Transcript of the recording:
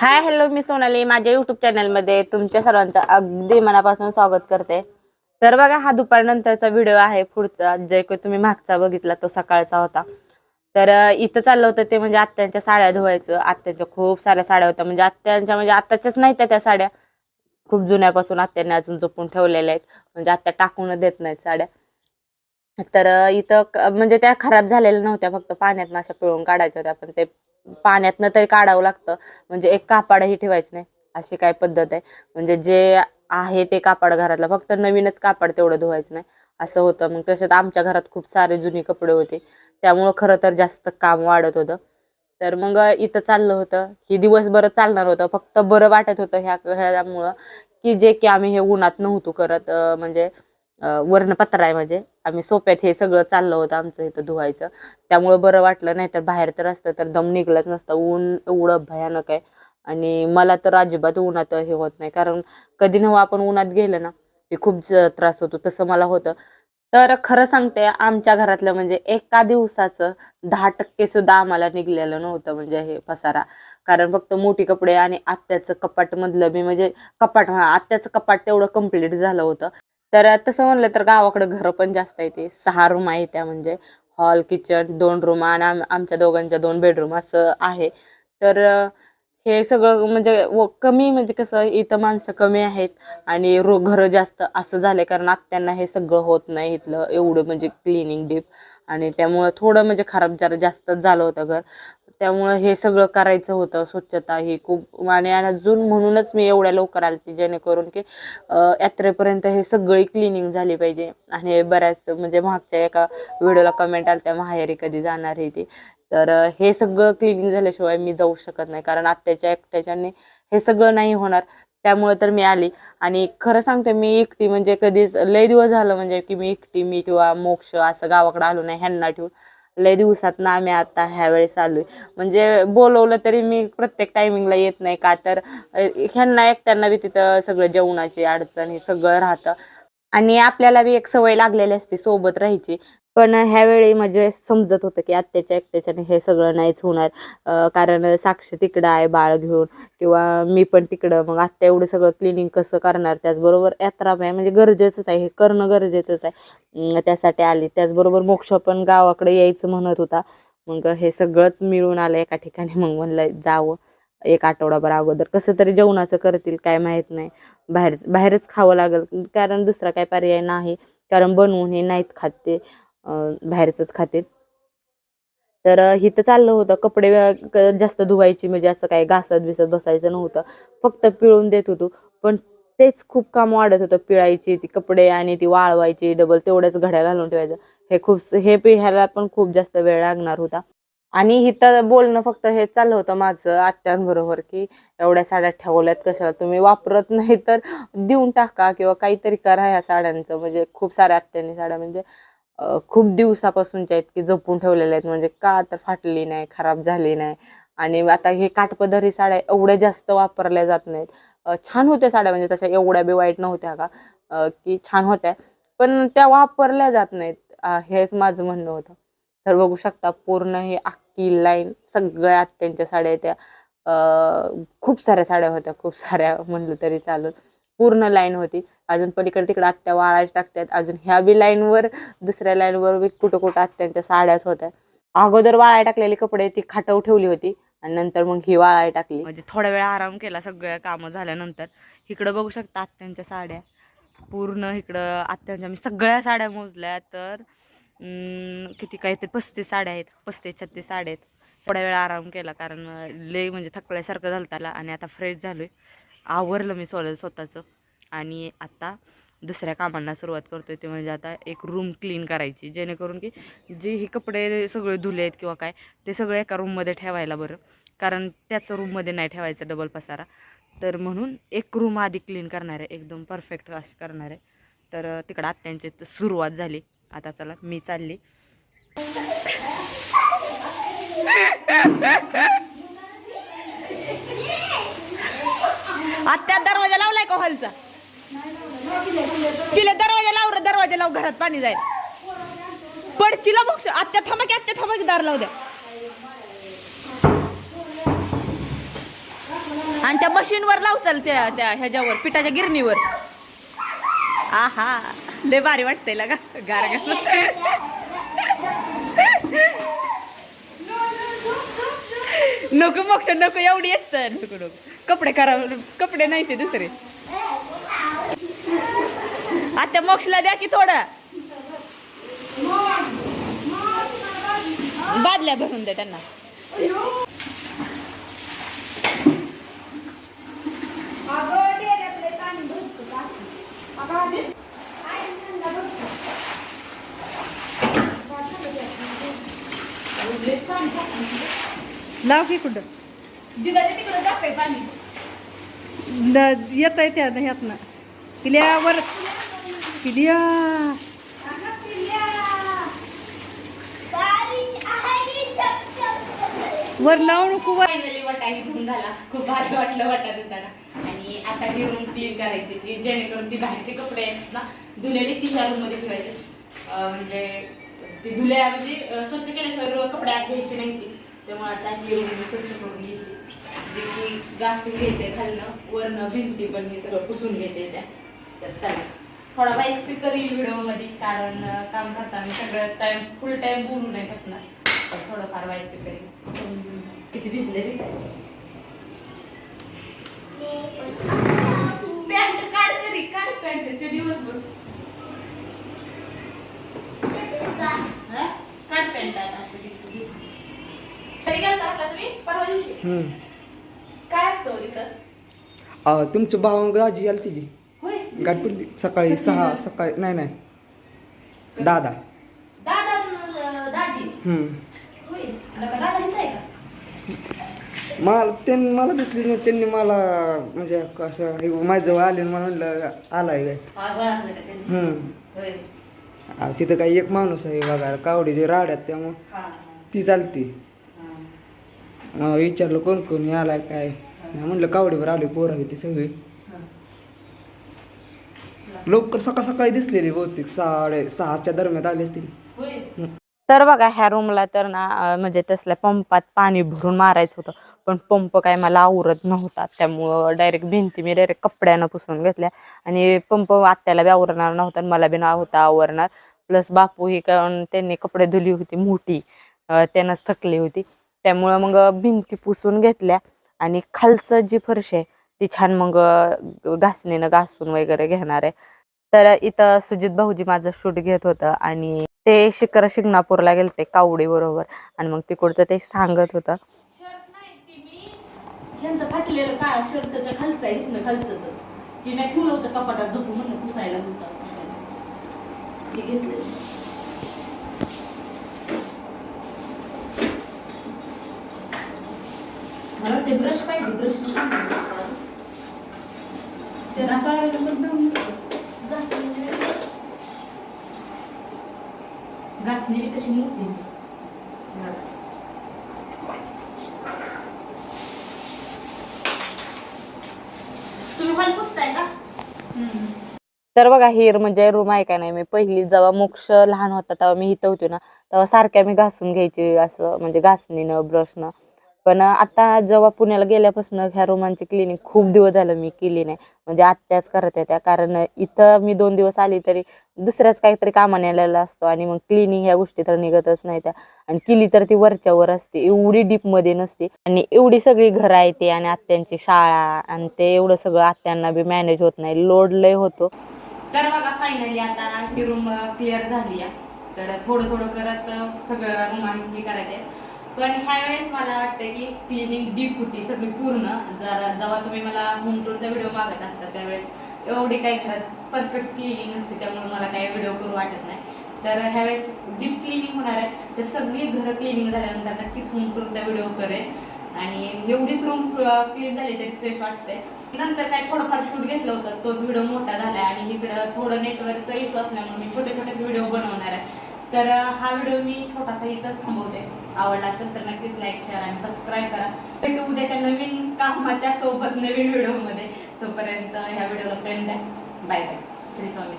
Hi hello मी सोनाली. माझ्या YouTube चॅनलमध्ये तुमच्या सर्वांचं अगदी मनापासून स्वागत करते. तर बघा हा दुपारनंतरचा व्हिडिओ आहे. पुढचा जे काही तुम्ही मागचा बघितला तो सकाळचा होता. तर इथं चाललं होतं ते म्हणजे आत्यांच्या साड्या धुवायचं. आत्यांच्या खूप साऱ्या साड्या होत्या. म्हणजे आत्यांच्या म्हणजे आत्ताच्याच नाही त्या त्या साड्या. खूप जुन्यापासून आत्यांनी अजून जपून ठेवलेल्या आहेत. म्हणजे आत्या टाकून देत नाहीत साड्या. तर इथं म्हणजे त्या खराब झालेल्या नव्हत्या. फक्त पाण्यात अशा पिळून काढायच्या होत्या. पण ते पाण्यातनं तरी काढावं लागतं. म्हणजे एक कापडही ठेवायचं नाही. अशी काय पद्धत आहे. म्हणजे जे आहे ते कापड घरातलं. फक्त नवीनच कापड तेवढं धुवायचं नाही. असं होतं. मग तसंच आमच्या घरात खूप सारे जुनी कपडे होते. त्यामुळं खरं तर जास्त काम वाढत होतं. तर मग इथं चाललं होतं की दिवसभर चालणार होतं. फक्त बरं वाटत होतं ह्या ह्यामुळं की जे की आम्ही हे उन्हात नव्हतो करत. म्हणजे वर्णपत्र आहे म्हणजे. आम्ही सोप्यात हे सगळं चाललं होतं आमचं इथं धुवायचं. त्यामुळं बरं वाटलं नाही तर बाहेर तर असतं तर दम निघलंच नसतं. ऊन एवढं भयानक आहे. आणि मला तर अजिबात उन्हात हे होत नाही. कारण कधी नव्हा हो आपण उन्हात गेलं ना ते खूप त्रास होतो. तसं मला होतं. तर खरं सांगते आमच्या घरातलं म्हणजे एका दिवसाचं दहा टक्के सुद्धा आम्हाला निघलेलं नव्हतं म्हणजे हे पसारा. कारण फक्त मोठी कपडे आणि आत्याचं कपाट मधलं बी म्हणजे कपाट आत्याचं कपाट तेवढं कंप्लीट झालं होतं. तर तसं म्हणलं तर गावाकडे घरं पण जास्त आहे ते. सहा रूम आहे त्या म्हणजे. हॉल किचन दोन रूम आणि आम आमच्या दोघांच्या दोन बेडरूम असं आहे. तर हे सगळं म्हणजे व कमी म्हणजे कसं इथं माणसं कमी आहेत आणि रो घरं जास्त असं झालं कारण आत्यांना हे सगळं होत नाही इथलं. एवढं म्हणजे क्लिनिंग डीप आणि त्यामुळं थोडं म्हणजे खराब जरा जास्तच झालं होतं घर. त्यामुळं हे सगळं करायचं होतं स्वच्छता ही खूप. आणि अजून म्हणूनच मी एवढ्या लवकर आलते जेणेकरून की यात्रेपर्यंत हे सगळी क्लिनिंग झाली पाहिजे. आणि बऱ्याच म्हणजे मागच्या एका व्हिडिओला कमेंट आल्या त्या माहेरी कधी जाणार आहे ती. तर हे सगळं क्लिनिंग झाल्याशिवाय मी जाऊ शकत नाही कारण आत्याच्या एकट्याच्याने हे सगळं नाही होणार. त्यामुळे तर मी आली. आणि खरं सांगते मी एकटी म्हणजे कधीच लय दिवस झालं म्हणजे की मी एकटी मी किंवा मोक्ष असं गावाकडे आलो नाही ह्यांना ठेवून. लय दिवसात ना आम्ही आता ह्या वेळेस आलोय. म्हणजे बोलवलं तरी मी प्रत्येक टायमिंगला येत नाही का तर ह्यांना एकट्यांना बी तिथं सगळं जेवणाची अडचण हे सगळं राहतं. आणि आपल्याला बी एक सवय लागलेली असते सोबत राहायची. पण ह्यावेळी म्हणजे समजत होतं की आत्याच्या एकट्याच्याने हे सगळं नाहीच होणार. कारण साक्षी तिकडं आहे बाळ घेऊन किंवा मी पण तिकडं. मग आत्या एवढं सगळं क्लिनिंग कसं करणार? त्याचबरोबर यात्रा आहे. म्हणजे गरजेचंच आहे. हे करणं गरजेचंच आहे. त्यासाठी आली. त्याचबरोबर मोक्ष पण गावाकडे यायचं म्हणत होता. मग हे सगळंच मिळून आलं एका ठिकाणी. मग म्हणलं जावं. एक आठवडाभर अगोदर कसं तरी जेवणाचं करतील काय माहीत नाही. बाहेर बाहेरच खावं लागेल. कारण दुसरा काय पर्याय नाही. कारण बनवून हे नाहीत खात ते. बाहेरचंच खाते तर हिथं चाललं होतं. कपडे जास्त धुवायची म्हणजे असं काय घासत बिसत बसायचं नव्हतं. फक्त पिळून देत होतो. पण तेच खूप काम वाढत होतं. पिळायची ती कपडे आणि ती वाळवायची डबल तेवढ्याच घड्या घालून ठेवायचं. हे खूप हे पिहायला पण खूप जास्त वेळ लागणार होता. आणि इथं बोलणं फक्त हे चाललं होतं माझं आत्यांबरोबर की एवढ्या साड्या ठेवल्यात कशाला तुम्ही वापरत नाही तर देऊन टाका किंवा काहीतरी करा ह्या साड्यांचं. म्हणजे खूप साऱ्या आत्यांनी साड्या म्हणजे खूप दिवसापासूनच्या आहेत की जपून ठेवलेल्या आहेत. म्हणजे का तर फाटली नाही खराब झाली नाही? आणि आता हे काठपदरी साड्या एवढ्या जास्त वापरल्या जात नाहीत. छान होत्या साड्या. म्हणजे तशा एवढ्या बी वाईट नव्हत्या का? की छान होत्या. पण त्या वापरल्या जात नाहीत. हेच माझं म्हणणं होतं. तर बघू शकता पूर्ण ही अख्खी लाईन सगळ्या आत्यांच्या साड्या त्या. खूप साऱ्या साड्या होत्या. खूप साऱ्या म्हणलं तरी चालत पूर्ण लाईन होती. अजून पलीकडे तिकडे आत्या वाळायच टाकतात. अजून ह्या बी लाईनवर दुसऱ्या लाईनवर बी कुठं कुठं आत्यांच्या साड्याच होत्या. अगोदर वाळाय टाकलेली कपडे ती खाटव ठेवली होती आणि नंतर मग ही वाळाय टाकली. म्हणजे थोडा वेळ आराम केला सगळ्या कामं झाल्यानंतर. इकडं बघू शकता आत्यांच्या साड्या. पूर्ण इकडं आत्यांच्या मी सगळ्या साड्या मोजल्या तर किती काय ते पस्तीस साड्या आहेत पस्तीस छत्तीस साड्या आहेत. थोड्या वेळ आराम केला कारण लय म्हणजे थकल्यासारखं झालं त्याला आणि आता फ्रेश झालोय. आवरलं मी स्वतः स्वतःचं. आणि आता दुसऱ्या कामांना सुरुवात करतोय ते म्हणजे आता एक रूम क्लीन करायची जेणेकरून की जे हे कपडे सगळे धुले आहेत किंवा काय ते सगळे एका रूममध्ये ठेवायला बरं. कारण त्याच रूममध्ये नाही ठेवायचं डबल पसारा. तर म्हणून एक रूम आधी क्लीन करणार आहे एकदम परफेक्ट अशी करणार. आहे तर तिकडं आत्यांची सुरुवात झाली. आता चला मी चालली. आत्या दरवाजा लावलाय का हॉलचा? तिला दरवाजा लाव दरवाजा लाव घरात पाणी जाईल. पडचिला बघ आत्या थांबा की आत्या थांबा की दार लावू द्या. आणि त्या मशीनवर लावचाल त्या त्या ह्याच्यावर पिठाच्या गिरणीवर. आहा लय भारी वाटतंय लगा गार नको मोक्ष नको एवढी येत नको नको. कपडे करा कपडे नाही ते दुसरे. आता मोक्षला द्या की थोडा. बादल्या भरून द्या त्यांना. लाव की कुठं? दिदाच्या तिकडे जाते पाणी. येत आहे त्या ह्यातनं किल्ल्यावर किल्ल्या वर लावू नको वर. फायनली वटा इथून झाला. खूप भारी वाटलं वटा देताना. आणि आता ही रूम क्लीन करायची ती जेणेकरून ती बाहेरचे कपडे आहेत ना धुलेले ती ह्या रूममध्ये ठेवायचे. अं, म्हणजे ती धुल्या म्हणजे अं, स्वच्छ केल्याशिवाय कपडे आत घ्यायचे नाही ती त्यामुळे आता ही स्वच्छ करून घेतली. जे की घासून घ्यायचे खालनं वरनं भिंती पण हे सगळं पुसून घेते त्या. तर चालेल. थोडा बाई स्पीकर येईल व्हिडिओमध्ये कारण काम करताना सगळं टाइम फुल टाइम बोलू नाही शकणार. तर थोडंफार वाईस स्पीकर येईल. किती भिजले रे? पॅन्ट काढ तरी काढ पॅन्ट ते दिवस बस? काढ पॅन्ट आता असं किती भिजली. कधी परवा दिवशी हम्म. काय असतं हो तिकडं? अं, तुमचं भाव गाजी आली ती होय. गाठ पडली सकाळी सहा सकाळी नाही नाही. दादा. दादा न- दाजी. हम्म. होय. आणि का दादा इथं आहे का? मला त्यांनी मला दिसली नाही. त्यांनी मला म्हणजे कसं हे माझ्याजवळ आले आणि मला म्हणलं आलाय काय? हा, बरं झालं का त्यांनी? हम्म. होय. तिथं काही एक माणूस आहे बघा कावडीचे राड्यात त्यामुळं हा, ती चालती. विचारलं कोण कोण आलाय काय? म्हणलं कावडीवर आली पोरं आहे ती सगळी. हा. लवकर सकाळ सकाळी दिसलेली बहुतेक साडे सहाच्या दरम्यान आली असतील तर बघा ह्या रूमला तर ना म्हणजे तसल्या पंपात पाणी भरून मारायचं होतं. पण पंप काय मला आवरत नव्हता त्यामुळं डायरेक्ट भिंती मी डायरेक्ट कपड्यानं पुसून घेतल्या. आणि पंप आत्याला बी आवरणार नव्हता आणि मला बी नव्हता आवरणार. प्लस बापू ही कारण त्यांनी कपडे धुली होती मोठी. त्यानंच थकली होती. त्यामुळं मग भिंती पुसून घेतल्या आणि खालचं जी फरशी आहे ती छान मग घासणीनं घासून वगैरे घेणार आहे. तर इथं सुजित भाऊजी माझं शूट घेत होतं आणि ते शिखर शिंगणापूरला गेलते कावडी बरोबर आणि मग तिकडचं ते सांगत होतं. ह्यांचं फाटलेलं का शर्टच्या खालचं आहे इथनं खालचं ती मी ठेवलं होतं कपाटात झोपून म्हणलं पुसायला होतं ते घेतलं. मला वाटते ब्रश पाहिजे ब्रश त्यांना घासणी तशी मोठी तुम्ही मला पुसताय का? तर बघा हिर म्हणजे रूम आहे का नाही मी पहिली जेव्हा मोक्ष लहान होता तेव्हा मी इथं होती ना तेव्हा सारख्या मी घासून घ्यायची असं म्हणजे घासणीनं ब्रशनं पण आता जेव्हा पुण्याला गेल्यापासून ह्या रुमांची क्लिनिक खूप दिवस झालं मी केली नाही. म्हणजे आत्याच करत त्या. कारण इथं मी दोन दिवस आली तरी दुसऱ्याच काहीतरी कामाने आलेला असतो आणि मग क्लिनिंग ह्या गोष्टी तर निघतच नाही त्या. आणि केली तर ती वरच्यावर असते. एवढी डीपमध्ये नसते. आणि एवढी सगळी घरं आहे ते आणि आत्यांची शाळा आणि ते एवढं सगळं आत्यांना बी मॅनेज होत नाही. लोड लय होतो. तर बघा फायनली आता ही रूम क्लिअर झाली तर थोडं थोडं करत सगळं रूम हे करायचे पण ह्या वेळेस मला वाटतं की क्लिनिक डीप होती सगळी पूर्ण. जरा जेव्हा तुम्ही मला होम टूरचा व्हिडिओ मागत असता त्यावेळेस एवढी काही घरात परफेक्ट क्लिनिंग असते त्यामुळे मला काही व्हिडिओ करू वाटत नाही. तर ह्यावेळेस डीप क्लिनिंग होणार आहे. तर सगळी घरं क्लिनिंग झाल्यानंतर नक्कीच होम टूरचा व्हिडिओ करेन. आणि एवढीच रूम क्लीन झाली तरी फ्रेश वाटते नंतर काय थोडंफार शूट घेतलं होतं तोच व्हिडिओ मोठा झाला आणि इकडं थोडं नेटवर्कचा इश्यू असल्यामुळे मी छोटे छोटे व्हिडिओ बनवणार आहे. तर हा व्हिडिओ मी छोटासा इथंच थांबवते. आवडला असेल तर नक्कीच लाईक शेअर आणि सबस्क्राईब करा. भेटू उद्याच्या नवीन कामाच्या सोबत नवीन व्हिडिओमध्ये तोपर्यंत ह्या व्हिडिओला प्रेम द्या. Bye bye Shri Swami